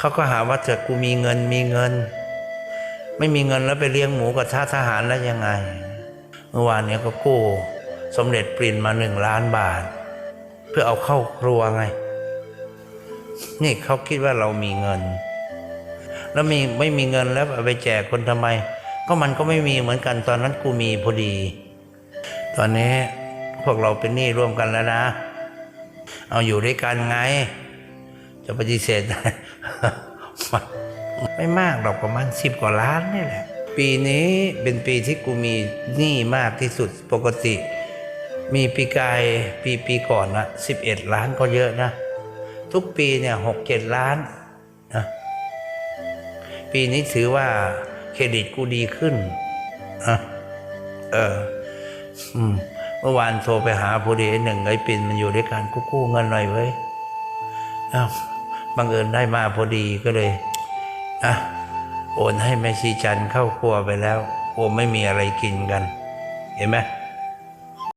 เขาก็หาว่าเกิดกูมีเงินมีเงิน ไม่มีเงินแล้วไปเลี้ยงหมูกระทะทหารแล้วยังไง เมื่อวานเนี้ก็กู้สมเด็จปรินมาหนึ่งล้านบาท เพื่อเอาเข้าครัวไง นี่เขาคิดว่าเรามีเงิน แล้วมีไม่มีเงินแล้วเอาไปแจกคนทำไม ก็มันก็ไม่มีเหมือนกันตอนนั้นกูมีพอดี ตอนนี้พวกเราเป็นหนี้ร่วมกันแล้วนะ เอาอยู่ด้วยกันไง จะปฏิเสธมันไม่มากหรอกประมาณสิบกว่าล้านนี่แหละ ปีนี้เป็นปีที่กูมีหนี้มากที่สุดปกติ มีปีกายปีปีก่อนนะสิบเอ็ดล้านก็เยอะนะ ทุกปีเนี่ยหกเจ็ดล้านนะปีนี้ถือว่าเครดิตกูดีขึ้นนะเอออืมเมื่อวานโทรไปหาพอดีหนึ่งไอ้ปินมันอยู่ด้วยกันกูกู้เงินหน่อยเว้ย บังเอิญได้มาพอดีก็เลยอะโอนให้แม่ชีจันเข้าครัวไปแล้วโอไม่มีอะไรกินกัน เห็นไหม